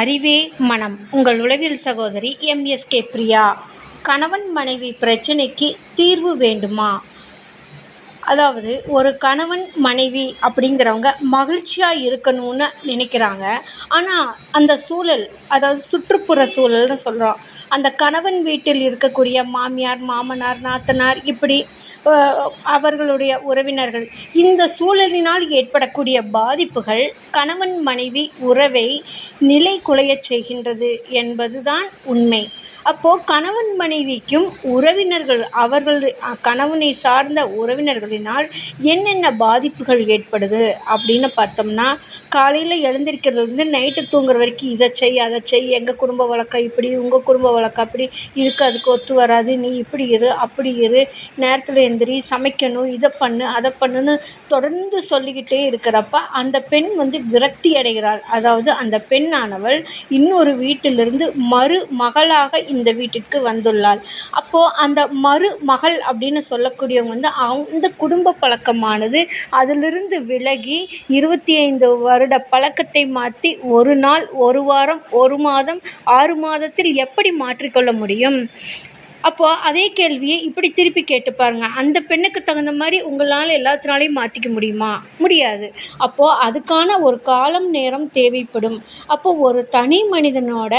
அறிவே மனம். உங்கள் உளவியல் சகோதரி எம்எஸ்கே பிரியா. கணவன் மனைவி பிரச்சனைக்கு தீர்வு வேண்டுமா? அதாவது ஒரு கணவன் மனைவி அப்படிங்கிறவங்க மகிழ்ச்சியாக இருக்கணும்னு நினைக்கிறாங்க. ஆனால் அந்த சூழல் அதாவது சுற்றுப்புற சூழல்னு சொல்கிறோம் அந்த கணவன் வீட்டில் இருக்கக்கூடிய மாமியார் மாமனார் நாத்தனார் இப்படி அவர்களுடைய உறவினர்கள். இந்த சூழலினால் ஏற்படக்கூடிய பாதிப்புகள் கணவன் மனைவி உறவை நிலை குலையச் செய்கின்றது என்பதுதான் உண்மை. அப்போது கணவன் மனைவிக்கும் உறவினர்கள் அவர்கள் கணவனை சார்ந்த உறவினர்களினால் என்னென்ன பாதிப்புகள் ஏற்படுது அப்படின்னு பார்த்தோம்னா காலையில் எழுந்திரிக்கிறதுலேருந்து நைட்டு தூங்குற வரைக்கும் இதை செய் அதை செய் எங்கள் குடும்ப வழக்கம் இப்படி உங்கள் குடும்ப வழக்கம் அப்படி இருக்கு அதுக்கு ஒத்து வராது நீ இப்படி இரு அப்படி இரு நேரத்தில் எந்திரி சமைக்கணும் இதை பண்ணு அதை பண்ணுன்னு தொடர்ந்து சொல்லிக்கிட்டே இருக்கிறப்ப அந்த பெண் வந்து விரக்தி அடைகிறாள். அதாவது அந்த பெண்ணானவள் இன்னொரு வீட்டிலிருந்து மறு மகளாக இந்த வீட்டிற்கு வந்துள்ளாள். அப்போது அந்த மருமகள் அப்படின்னு சொல்லக்கூடியவங்க வந்து அந்த குடும்ப பழக்கமானது அதிலிருந்து விலகி இருபத்தி ஐந்து வருட பழக்கத்தை மாற்றி ஒரு நாள் ஒரு வாரம் ஒரு மாதம் ஆறு மாதத்தில் எப்படி மாற்றிக்கொள்ள முடியும்? அப்போது அதே கேள்வியை இப்படி திருப்பி கேட்டு பாருங்கள் அந்த பெண்ணுக்கு தகுந்த மாதிரி உங்களால் எல்லாத்தினாலையும் மாற்றிக்க முடியுமா? முடியாது. அப்போது அதுக்கான ஒரு காலம் நேரம் தேவைப்படும். அப்போது ஒரு தனி மனிதனோட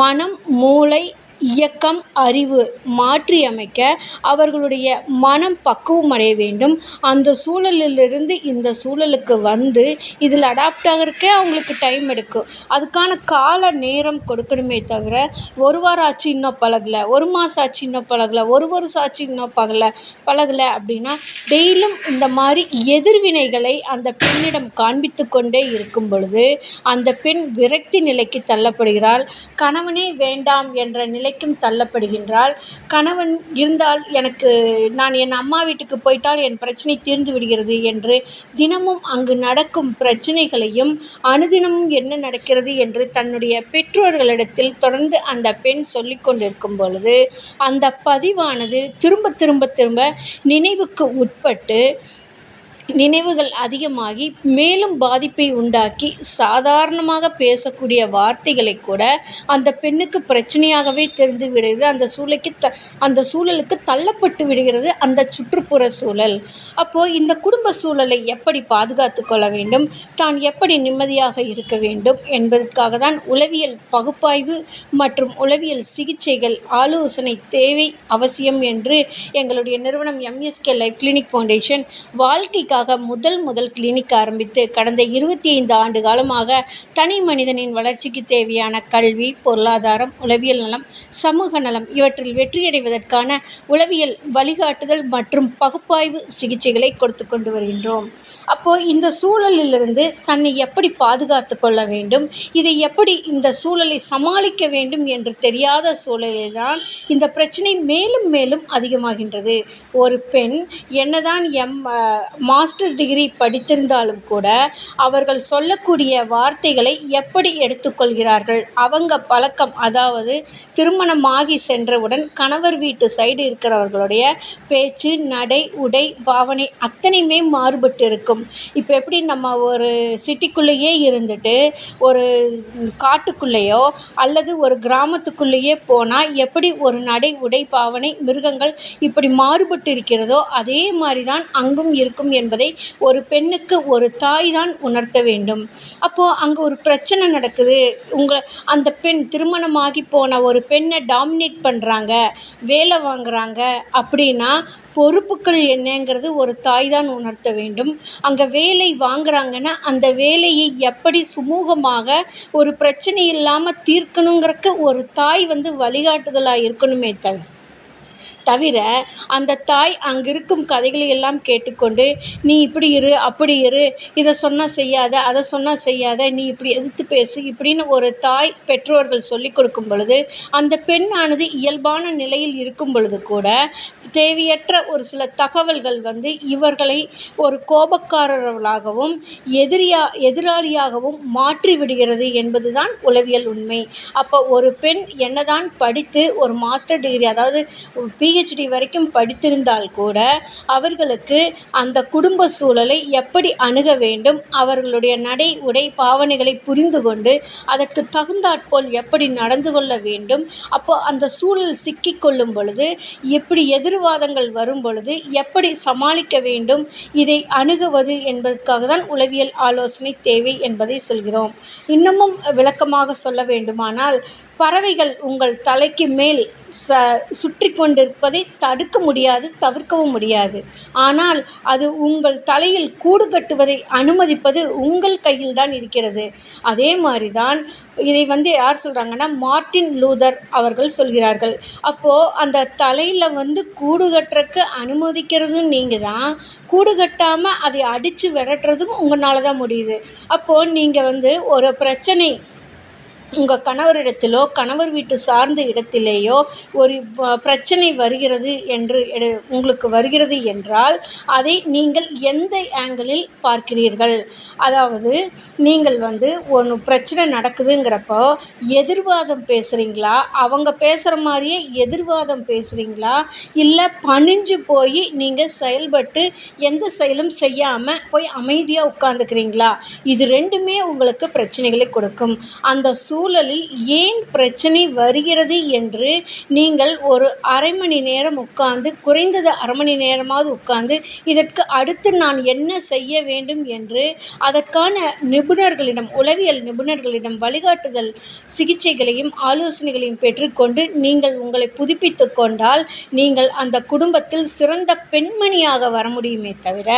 மனம் மூளை இயக்கம் அறிவு மாற்றியமைக்க அவர்களுடைய மனம் பக்குவம் அடைய வேண்டும். அந்த சூழலிலிருந்து இந்த சூழலுக்கு வந்து இதில் அடாப்ட் ஆகிறதுக்கே அவங்களுக்கு டைம் எடுக்கும். அதுக்கான கால நேரம் கொடுக்கணுமே தவிர ஒரு வாரம் ஆச்சு இன்னும் பழகல ஒரு மாதம் ஆச்சு இன்னும் பழகல ஒரு வருஷம் ஆச்சு இன்னும் பழகலை பழகல அப்படின்னா டெய்லியும் இந்த மாதிரி எதிர்வினைகளை அந்த பெண்ணிடம் காண்பித்து கொண்டே இருக்கும் பொழுது அந்த பெண் விரக்தி நிலைக்கு தள்ளப்படுகிறாள். கணவனே வேண்டாம் என்ற நிலை நிலைக்கும் தள்ளப்படுகின்றாள். கணவன் இருந்தால் எனக்கு நான் என் அம்மா வீட்டுக்கு போயிட்டால் என் பிரச்சனை தீர்ந்து விடுகிறது என்று தினமும் அங்கு நடக்கும் பிரச்சனைகளையும் அனுதினமும் என்ன நடக்கிறது என்று தன்னுடைய பெற்றோர்களிடத்தில் தொடர்ந்து அந்த பெண் சொல்லி கொண்டிருக்கும் பொழுது அந்த பதிவானது திரும்ப திரும்ப திரும்ப நினைவுக்கு உட்பட்டு நினைவுகள் அதிகமாகி மேலும் பாதிப்பை உண்டாக்கி சாதாரணமாக பேசக்கூடிய வார்த்தைகளை கூட அந்த பெண்ணுக்கு பிரச்சனையாகவே தெரிந்து விடுகிறது. அந்த சூழலுக்கு த அந்த சூழலுக்கு தள்ளப்பட்டு விடுகிறது அந்த சுற்றுப்புற சூழல். அப்போது இந்த குடும்ப சூழலை எப்படி பாதுகாத்து கொள்ள வேண்டும்? தான் எப்படி நிம்மதியாக இருக்க வேண்டும்? என்பதற்காக தான் உளவியல் பகுப்பாய்வு மற்றும் உளவியல் சிகிச்சைகள் ஆலோசனை தேவை அவசியம் என்று எங்களுடைய நிறுவனம் எம்எஸ்கே லைஃப் கிளினிக் ஃபவுண்டேஷன் வாழ்க்கைக்கு இதற்காக முதல் முதல் கிளினிக் ஆரம்பித்து கடந்த இருபத்தி ஐந்து ஆண்டு காலமாக தனி மனிதனின் வளர்ச்சிக்கு தேவையான கல்வி பொருளாதாரம் உளவியல் நலம் சமூக நலம் இவற்றில் வெற்றியடைவதற்கான உளவியல் வழிகாட்டுதல் மற்றும் பகுப்பாய்வு சிகிச்சைகளை கொடுத்து கொண்டு வருகின்றோம். அப்போது இந்த சூழலிலிருந்து தன்னை எப்படி பாதுகாத்து கொள்ள வேண்டும்? இதை எப்படி இந்த சூழலை சமாளிக்க வேண்டும் என்று தெரியாத சூழலில் தான் இந்த பிரச்சனை மேலும் மேலும் அதிகமாகின்றது. ஒரு பெண் என்னதான் எம் மா மாஸ்டர் டிகிரி படித்திருந்தாலும் கூட அவர்கள் சொல்லக்கூடிய வார்த்தைகளை எப்படி எடுத்துக்கொள்கிறார்கள்? அவங்க பழக்கம் அதாவது திருமணமாகி சென்றவுடன் கணவர் வீட்டு சைடு இருக்கிறவர்களுடைய பேச்சு நடை உடை பாவனை அத்தனையுமே மாறுபட்டு இருக்கும் இப்போ எப்படி நம்ம ஒரு சிட்டிக்குள்ளேயே இருந்துட்டு ஒரு காட்டுக்குள்ளேயோ அல்லது ஒரு கிராமத்துக்குள்ளேயே போனால் எப்படி ஒரு நடை உடை பாவனை மிருகங்கள் இப்படி மாறுபட்டு இருக்கிறதோ அதே மாதிரி தான் அங்கும் இருக்கும் என்பது என்பதை ஒரு பெண்ணுக்கு ஒரு தாய் தான் உணர்த்த வேண்டும். அப்போது அங்கே ஒரு பிரச்சனை நடக்குது. உங்கள் அந்த பெண் திருமணமாகி போன ஒரு பெண்ணை டாமினேட் பண்ணுறாங்க வேலை வாங்குறாங்க அப்படின்னா பொறுப்புகள் என்னங்கிறது ஒரு தாய் தான் உணர்த்த வேண்டும். அங்கே வேலை வாங்குறாங்கன்னா அந்த வேலையை எப்படி சுமூகமாக ஒரு பிரச்சனை இல்லாமல் தீர்க்கணுங்கிறக்கு ஒரு தாய் வந்து வழிகாட்டுதலாக இருக்கணுமே தவிர தவிர அந்த தாய் அங்கிருக்கும் கதைகளை எல்லாம் கேட்டுக்கொண்டு நீ இப்படி இரு அப்படி இரு இதை சொன்னால் செய்யாத அதை சொன்னால் செய்யாத நீ இப்படி எதிர்த்து பேசு இப்படின்னு ஒரு தாய் பெற்றோர்கள் சொல்லிக் கொடுக்கும் பொழுது அந்த பெண்ணானது இயல்பான நிலையில் இருக்கும் பொழுது கூட தேவையற்ற ஒரு சில தகவல்கள் வந்து இவர்களை ஒரு கோபக்காரர்களாகவும் எதிரியா எதிராளியாகவும் மாற்றி விடுகிறது என்பது தான் உளவியல் உண்மை. அப்போ ஒரு பெண் என்னதான் படித்து ஒரு மாஸ்டர் டிகிரி அதாவது பிஹெச்டி வரைக்கும் படித்திருந்தால் கூட அவர்களுக்கு அந்த குடும்ப சூழலை எப்படி அணுக வேண்டும் அவர்களுடைய நடை உடை பாவனைகளை புரிந்து கொண்டு அதற்கு தகுந்தாற்போல் எப்படி நடந்து கொள்ள வேண்டும் அப்போ அந்த சூழல் சிக்கிக்கொள்ளும் பொழுது எப்படி எதிர்வாதங்கள் வரும் பொழுது எப்படி சமாளிக்க வேண்டும் இதை அணுகுவது என்பதற்காக தான் உளவியல் ஆலோசனை தேவை என்பதை சொல்கிறோம். இன்னமும் விளக்கமாக சொல்ல வேண்டுமானால் பறவைகள் உங்கள் தலைக்கு மேல் ச சுற்றி கொண்டிருப்பதை தடுக்க முடியாது தவிர்க்கவும் முடியாது. ஆனால் அது உங்கள் தலையில் கூடு கட்டுவதை அனுமதிப்பது உங்கள் கையில் தான் இருக்கிறது. அதே மாதிரி தான் இதை வந்து யார் சொல்கிறாங்கன்னா மார்ட்டின் லூதர் அவர்கள் சொல்கிறார்கள். அப்போது அந்த தலையில் வந்து கூடு கட்டுறக்கு அனுமதிக்கிறதும் நீங்கள் தான் கூடு கட்டாமல் அதை அடித்து விரட்டுறதும் உங்களால் தான் முடியுது. அப்போது நீங்கள் வந்து ஒரு பிரச்சனை உங்கள் கணவரிடத்திலோ கணவர் வீட்டு சார்ந்த இடத்திலேயோ ஒரு பிரச்சனை வருகிறது என்று எடு உங்களுக்கு வருகிறது என்றால் அதை நீங்கள் எந்த ஆங்கிளில் பார்க்கிறீர்கள்? அதாவது நீங்கள் வந்து ஒன்று பிரச்சனை நடக்குதுங்கிறப்போ எதிர்வாதம் பேசுகிறீங்களா அவங்க பேசுகிற மாதிரியே எதிர்வாதம் பேசுகிறீங்களா இல்லை பணிஞ்சு போய் நீங்கள் செயல்பட்டு எந்த செயலும் செய்யாமல் போய் அமைதியாக உட்காந்துக்கிறீங்களா இது ரெண்டுமே உங்களுக்கு பிரச்சனைகளை கொடுக்கும். அந்த சூழலில் ஏன் பிரச்சனை வருகிறது என்று நீங்கள் ஒரு அரை மணி நேரம் உட்கார்ந்து குறைந்தது அரை மணி நேரமாவது உட்கார்ந்து இதற்கு அடுத்து நான் என்ன செய்ய வேண்டும் என்று அதற்கான நிபுணர்களிடம் உளவியல் நிபுணர்களிடம் வழிகாட்டுதல் சிகிச்சைகளையும் ஆலோசனைகளையும் பெற்றுக்கொண்டு நீங்கள் உங்களை புதுப்பித்து கொண்டால் நீங்கள் அந்த குடும்பத்தில் சிறந்த பெண்மணியாக வர முடியுமே தவிர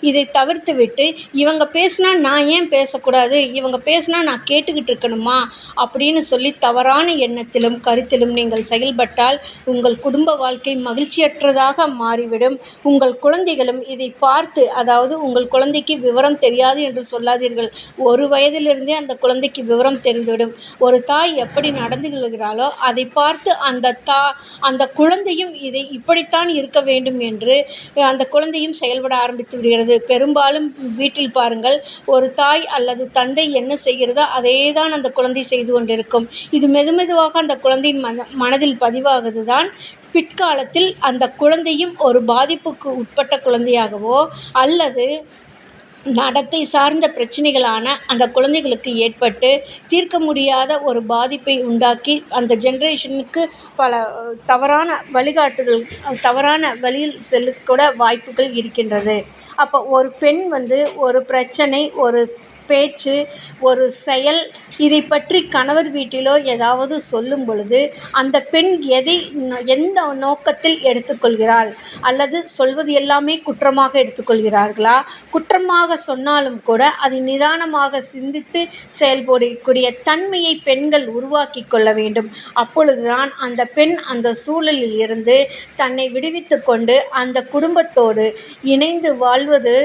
இதை தவிர்த்துவிட்டு இவங்க பேசினா நான் ஏன் பேசக்கூடாது? இவங்க பேசினா நான் கேட்டுக்கிட்டு இருக்கணுமா? அப்படின்னு சொல்லி தவறான எண்ணத்திலும் கருத்திலும் நீங்கள் செயல்பட்டால் உங்கள் குடும்ப வாழ்க்கை மகிழ்ச்சியற்றதாக மாறிவிடும். உங்கள் குழந்தைகளும் இதை பார்த்து அதாவது உங்கள் குழந்தைக்கு விவரம் தெரியாது என்று சொல்லாதீர்கள். ஒரு வயதிலிருந்தே அந்த குழந்தைக்கு விவரம் தெரிந்துவிடும். ஒரு தாய் எப்படி நடந்து கொள்கிறாளோ அதை பார்த்து அந்த தா அந்த குழந்தையும் இதை இப்படித்தான் இருக்க வேண்டும் என்று அந்த குழந்தையும் செயல்பட ஆரம்பித்து விடுகிறது. பெரும்பாலும் வீட்டில் பாருங்கள் ஒரு தாய் அல்லது தந்தை என்ன செய்கிறதோ அதே தான் அந்த குழந்தை செய்து கொண்டிருக்கும். இது மெதுமெதுவாக அந்த குழந்தையின் மன மனதில் பதிவாகுது தான் பிற்காலத்தில் அந்த குழந்தையும் ஒரு பாதிப்புக்கு உட்பட்ட குழந்தையாகவோ அல்லது நடத்தை சார்ந்த பிரச்சனைகளான அந்த குழந்தைகளுக்கு ஏற்பட்டு தீர்க்க முடியாத ஒரு பாதிப்பை உண்டாக்கி அந்த ஜென்ரேஷனுக்கு பல தவறான வழிகாட்டுதல் தவறான வழியில் செல்லக்கூட வாய்ப்புகள் இருக்கின்றது. அப்போ ஒரு பெண் வந்து ஒரு பிரச்சனை ஒரு பேச்சு ஒரு செயல் இதை பற்றி கணவர் வீட்டிலோ ஏதாவது சொல்லும் பொழுது அந்த பெண் எதை எந்த நோக்கத்தில் எடுத்துக்கொள்கிறாள்? அல்லது சொல்வது எல்லாமே குற்றமாக எடுத்துக்கொள்கிறார்களா? குற்றமாக சொன்னாலும் கூட அதை நிதானமாக சிந்தித்து செயல்படக்கூடிய தன்மையை பெண்கள் உருவாக்கி கொள்ள வேண்டும். அப்பொழுதுதான் அந்த பெண் அந்த சூழலில் இருந்து தன்னை விடுவித்து கொண்டு அந்த குடும்பத்தோடு இணைந்து வாழ்வது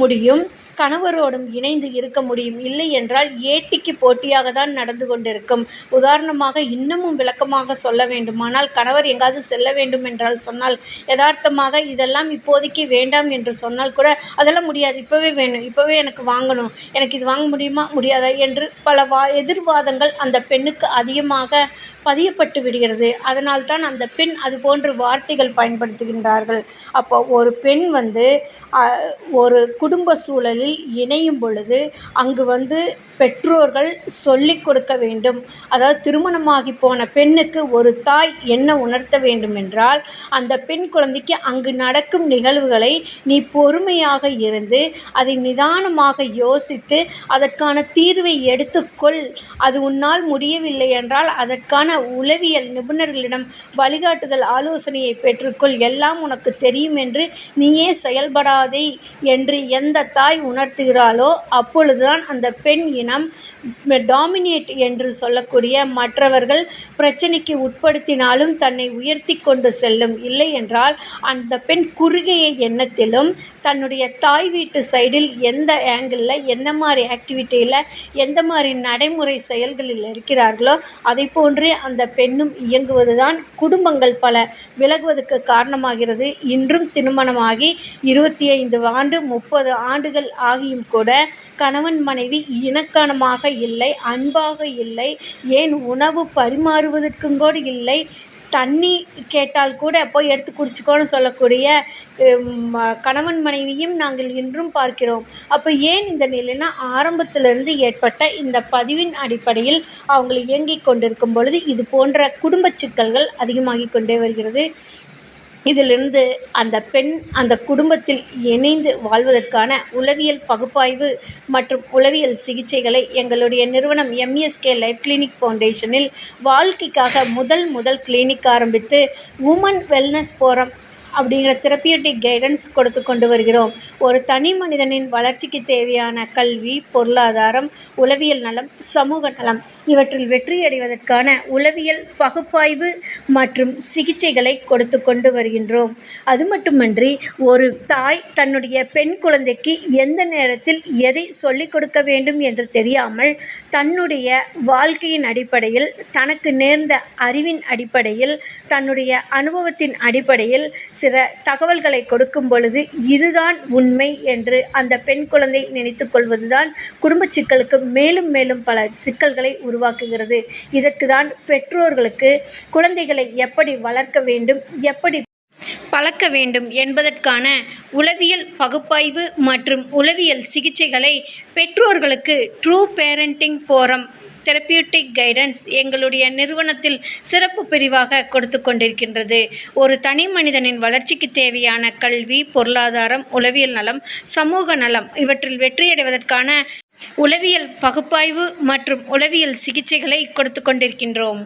முடியும். கணவரோடும் இணைந்து இருக்க முடியும். இல்லை என்றால் ஏட்டிக்கு போட்டியாக தான் நடந்து கொண்டிருக்கும். உதாரணமாக இன்னமும் விளக்கமாக சொல்ல வேண்டுமானால் கணவர் எங்காவது செல்ல வேண்டும் என்றால் சொன்னால் யதார்த்தமாக இதெல்லாம் இப்போதைக்கு வேண்டாம் என்று சொன்னால் கூட அதெல்லாம் முடியாது. இப்போவே வேணும். இப்போவே எனக்கு வாங்கணும். எனக்கு இது வாங்க முடியுமா? முடியாதா? என்று பல வா எதிர்வாதங்கள் அந்த பெண்ணுக்கு அதிகமாக பதியப்பட்டு விடுகிறது. அதனால் தான் அந்த பெண் அது போன்ற வார்த்தைகள் பயன்படுத்துகின்றார்கள். அப்போ ஒரு பெண் வந்து ஒரு குடும்ப சூழலில் இணையும் பொழுது அங்கு வந்து பெற்றோர்கள் சொல்லிக் கொடுக்க வேண்டும். அதாவது திருமணமாகி போன பெண்ணுக்கு ஒரு தாய் என்ன உணர்த்த வேண்டும் என்றால் அந்த பெண் குழந்தைக்கு அங்கு நடக்கும் நிகழ்வுகளை நீ பொறுமையாக இருந்து அதை நிதானமாக யோசித்து அதற்கான தீர்வை எடுத்துக்கொள் அது உன்னால் முடியவில்லை என்றால் அதற்கான உளவியல் நிபுணர்களிடம் வழிகாட்டுதல் ஆலோசனையை பெற்றுக்கொள். எல்லாம் உனக்கு தெரியும் என்று நீயே செயல்படாதே என்று எந்த தாய் உணர்த்துகிறாளோ அப்பொழுதுதான் அந்த பெண் இனம் டாமினேட் என்று சொல்லக்கூடிய மற்றவர்கள் பிரச்சனைக்கு உட்படுத்தினாலும் தன்னை உயர்த்தி கொண்டு செல்லும். இல்லை என்றால் அந்த பெண் குறுகிய எண்ணத்திலும் தன்னுடைய தாய் வீட்டு சைடில் எந்த ஆங்கிளில் எந்த மாதிரி ஆக்டிவிட்டியில் எந்த மாதிரி நடைமுறை செயல்களில் இருக்கிறார்களோ அதை போன்றே அந்த பெண்ணும் இயங்குவது தான் குடும்பங்கள் பல விலகுவதற்கு காரணமாகிறது. இன்றும் திருமணமாகி இருபத்தி ஐந்து ஆண்டு முப்பது ஆண்டுகள் ஆகியும் கூட கணவன் மனைவி இணக்கணமாக இல்லை அன்பாக இல்லை ஏன் உணவு பரிமாறுவதற்கும் கூட இல்லை. தண்ணி கேட்டால் கூட போய் எடுத்து குடிச்சுக்கோன்னு சொல்லக்கூடிய கணவன் மனைவியும் நாங்கள் இன்றும் பார்க்கிறோம். அப்போ ஏன் இந்த நிலைன்னா ஆரம்பத்திலிருந்து ஏற்பட்ட இந்த பதிவின் அடிப்படையில் அவங்களை இயங்கிக் கொண்டிருக்கும் பொழுது இது போன்ற குடும்ப சிக்கல்கள் அதிகமாகிக் கொண்டே வருகிறது. இதிலிருந்து அந்த பெண் அந்த குடும்பத்தில் இணைந்து வாழ்வதற்கான உளவியல் பகுப்பாய்வு மற்றும் உளவியல் சிகிச்சைகளை எங்களுடைய நிறுவனம் எம்எஸ்கே லைஃப் கிளினிக் ஃபவுண்டேஷனில் வாழ்க்கைக்காக முதல் முதல் கிளினிக் ஆரம்பித்து உமன் வெல்னஸ் ஃபோரம் அப்படிங்கிற தெரப்பியூட்டிக் கைடன்ஸ் கொடுத்து கொண்டு வருகிறோம். ஒரு தனி மனிதனின் வளர்ச்சிக்கு தேவையான கல்வி பொருளாதாரம் உளவியல் நலம் சமூக நலம் இவற்றில் வெற்றியடைவதற்கான உளவியல் பகுப்பாய்வு மற்றும் சிகிச்சைகளை கொடுத்து கொண்டு வருகின்றோம். அது மட்டுமன்றி ஒரு தாய் தன்னுடைய பெண் குழந்தைக்கு எந்த நேரத்தில் எதை சொல்லிக் கொடுக்க வேண்டும் என்று தெரியாமல் தன்னுடைய வாழ்க்கையின் அடிப்படையில் தனக்கு நேர்ந்த அறிவின் அடிப்படையில் தன்னுடைய அனுபவத்தின் அடிப்படையில் சில தகவல்களை கொடுக்கும் பொழுது இதுதான் உண்மை என்று அந்த பெண் குழந்தை நினைத்து கொள்வதுதான் குடும்ப சிக்கலுக்கு மேலும் மேலும் பல சிக்கல்களை உருவாக்குகிறது. இதற்கு தான் பெற்றோர்களுக்கு குழந்தைகளை எப்படி வளர்க்க வேண்டும் எப்படி கலக்க வேண்டும் என்பதற்கான உளவியல் பகுப்பாய்வு மற்றும் உளவியல் சிகிச்சைகளை பெற்றோர்களுக்கு true parenting forum therapeutic guidance எங்களுடைய நிறுவனத்தில் சிறப்பு பிரிவாக கொடுத்து கொண்டிருக்கின்றது. ஒரு தனி மனிதனின் வளர்ச்சிக்கு தேவையான கல்வி பொருளாதாரம் உளவியல் நலம் சமூக நலம் இவற்றில் வெற்றியடைவதற்கான உளவியல் பகுப்பாய்வு மற்றும் உளவியல் சிகிச்சைகளை கொடுத்து கொண்டிருக்கின்றோம்.